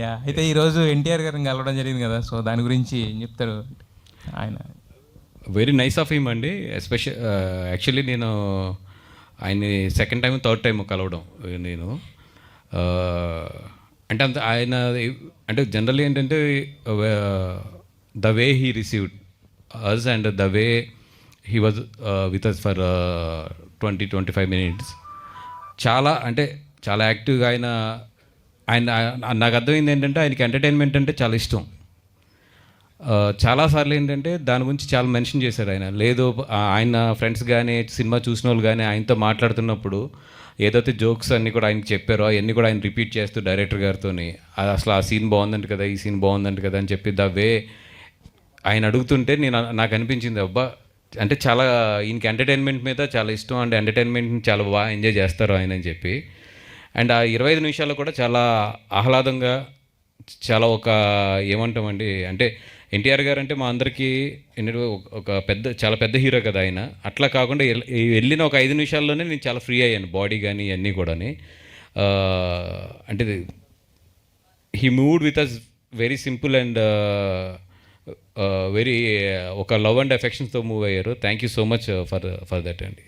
Yeah అయితే ఈరోజు ఎన్టీఆర్ గారిని కలవడం జరిగింది కదా సో దాని గురించి ఏం చెప్తారు ఆయన? వెరీ నైస్ ఆఫ్ హిమ్ అండి. ఎస్పెషల్ యాక్చువల్లీ నేను ఆయన్ని సెకండ్ టైం థర్డ్ టైం కలవడం నేను. అంటే అంత ఆయన అంటే జనరల్లీ ఏంటంటే the way he received us and the way he was with us for twenty twenty five minutes చాలా అంటే చాలా యాక్టివ్గా ఆయన ఆయన నాకు అర్థమైంది ఏంటంటే ఆయనకి ఎంటర్టైన్మెంట్ అంటే చాలా ఇష్టం. చాలాసార్లు ఏంటంటే దాని గురించి చాలా మెన్షన్ చేశారు ఆయన. లేదు ఆయన ఫ్రెండ్స్ కానీ సినిమా చూసిన వాళ్ళు కానీ ఆయనతో మాట్లాడుతున్నప్పుడు ఏదైతే జోక్స్ అన్నీ కూడా ఆయనకి చెప్పారో అవన్నీ కూడా ఆయన రిపీట్ చేస్తూ డైరెక్టర్ గారితో అసలు ఆ సీన్ బాగుందంట కదా ఈ సీన్ బాగుందంట కదా అని చెప్పి ద వే ఆయన అడుగుతుంటే నేను నాకు అనిపించింది అబ్బా! అంటే చాలా ఈయనకి ఎంటర్టైన్మెంట్ మీద చాలా ఇష్టం అండ్ ఎంటర్టైన్మెంట్ని చాలా బాగా ఎంజాయ్ చేస్తారు ఆయన అని చెప్పి. అండ్ ఆ ఇరవై ఐదు నిమిషాలు కూడా చాలా ఆహ్లాదంగా చాలా ఒక ఏమంటామండి అంటే ఎన్టీఆర్ గారు అంటే మా అందరికీ ఏంటంటే ఒక- పెద్ద చాలా పెద్ద హీరో కదా ఆయన. అట్లా కాకుండా వెళ్ళిన ఒక ఐదు నిమిషాల్లోనే నేను చాలా ఫ్రీ అయ్యాను బాడీ కానీ ఇవన్నీ కూడాని. అంటే he moved with us very simple and very ఒక లవ్ అండ్ ఎఫెక్షన్స్తో మూవ్ అయ్యారు. Thank you so much for for that అండి.